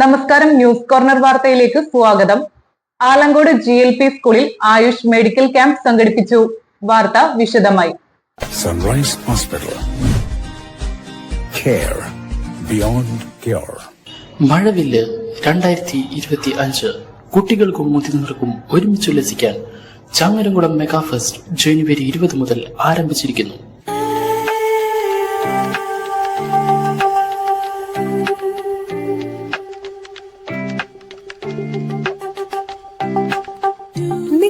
നമസ്കാരം news corner വാർത്തയിലേക്ക് സ്വാഗതം. ആലങ്കോട് ജി എൽ പി സ്കൂളിൽ ആയുഷ് മെഡിക്കൽ ക്യാമ്പ് സംഘടിപ്പിച്ചു. വാർത്ത വിശദമായി. Sunrise hospital care beyond care മഴവില്ല് രണ്ടായിരത്തി ഇരുപത്തി അഞ്ച് കുട്ടികൾക്കും മുതിർന്നവർക്കും ഒരുമിച്ച് ലസിക്കാൻ ചങ്ങരംകുളം മെഗാ ഫെസ്റ്റ് ജനുവരി ഇരുപത് മുതൽ ആരംഭിച്ചിരിക്കുന്നു.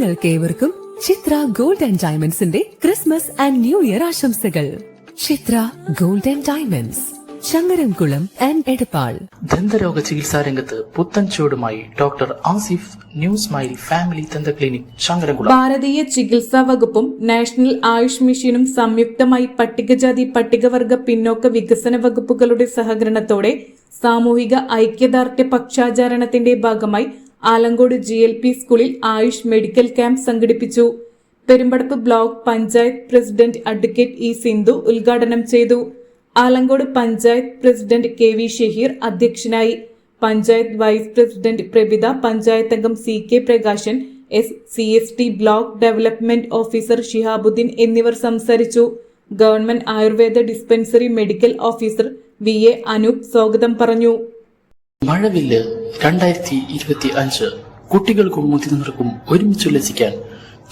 നിങ്ങൾക്കേവർക്കും ചിത്ര ഗോൾഡ് ആൻഡ് ഡയമണ്ട്സിന്റെ ക്രിസ്മസ് ആൻഡ് ന്യൂ ഇയർ ആശംസകൾ. Chitra gold and diamonds Changaramkulam and Edappal. ദന്തരോഗ ചികിത്സാ രംഗത്ത് പുത്തൻ ചുവടുമായി doctor Asif new smile family ദന്ത ക്ലിനിക് ചങ്ങരംകുളം. ഭാരതീയ ചികിത്സാ വകുപ്പും നാഷണൽ ആയുഷ് മിഷനും സംയുക്തമായി പട്ടികജാതി പട്ടികവർഗ പിന്നോക്ക വികസന വകുപ്പുകളുടെ സഹകരണത്തോടെ സാമൂഹിക ഐക്യദാർഢ്യ പക്ഷാചാരണത്തിന്റെ ഭാഗമായി ആലങ്കോട് ജി എൽ പി സ്കൂളിൽ ആയുഷ് മെഡിക്കൽ ക്യാമ്പ് സംഘടിപ്പിച്ചു. Perumpadappu block panchayat president advocate E Sindhu ഉദ്ഘാടനം ചെയ്തു. Alamcode panchayat president K V Shaheer അധ്യക്ഷനായി. പഞ്ചായത്ത് വൈസ് പ്രസിഡന്റ് പ്രബിത പഞ്ചായത്ത് അംഗം C K Prakashan S C S T block development officer Shihabuddin എന്നിവർ സംസാരിച്ചു. Government Ayurveda dispensary medical officer V A Anoop സ്വാഗതം പറഞ്ഞു. മഴവില്ല് രണ്ടായിരത്തി ഇരുപത്തി അഞ്ച് കുട്ടികൾക്കും മുതിർന്നവർക്കും ഒരുമിച്ച് ഉല്ലസിക്കാൻ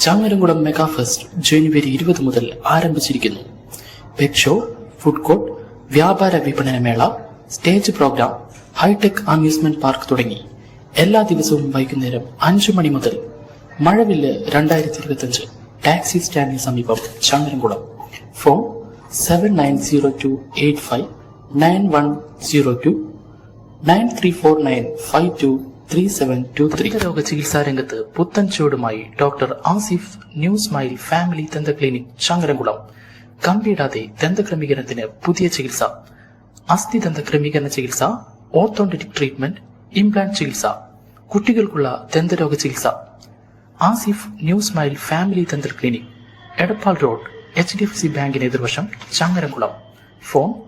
ചങ്ങരംകുളം മെഗാ ഫെസ്റ്റ് ജനുവരി ഇരുപത് മുതൽ ആരംഭിച്ചിരിക്കുന്നു. പെറ്റ് ഷോ ഫുഡ് കോർട്ട് വ്യാപാര വിപണന മേള stage program hi tech amusement park തുടങ്ങി. എല്ലാ ദിവസവും വൈകുന്നേരം അഞ്ചു മണി മുതൽ മഴവില്ല് രണ്ടായിരത്തി ഇരുപത്തി അഞ്ച് ടാക്സി സ്റ്റാൻഡിന് സമീപം Changaramkulam. Phone seven nine zero two eight five nine one zero two nine three four nine five two three seven two three. രോഗ ചികിത്സാ രംഗത്ത് പുത്തൻ ചുവടുമായി doctor Asif new smile family ദന്ത ക്ലിനിക് ചങ്ങരംകുളം. കമ്പിയിടാതെ ദന്തക്രമീകരണത്തിന് പുതിയ ചികിത്സ. അസ്ഥി ദന്ത ക്രമീകരണ ചികിത്സ ഓർത്തോണ്ടിക് ട്രീറ്റ്മെന്റ് ഇംപ്ലാന്റ് ചികിത്സ. കുട്ടികൾക്കുള്ള ദന്തരോഗ ചികിത്സ ആസിഫ് ന്യൂ സ്മൈൽ ഫാമിലി ദന്ത clinic Edappal road H D F C ബാങ്കിന് എതിർവശം Changaramkulam. Phone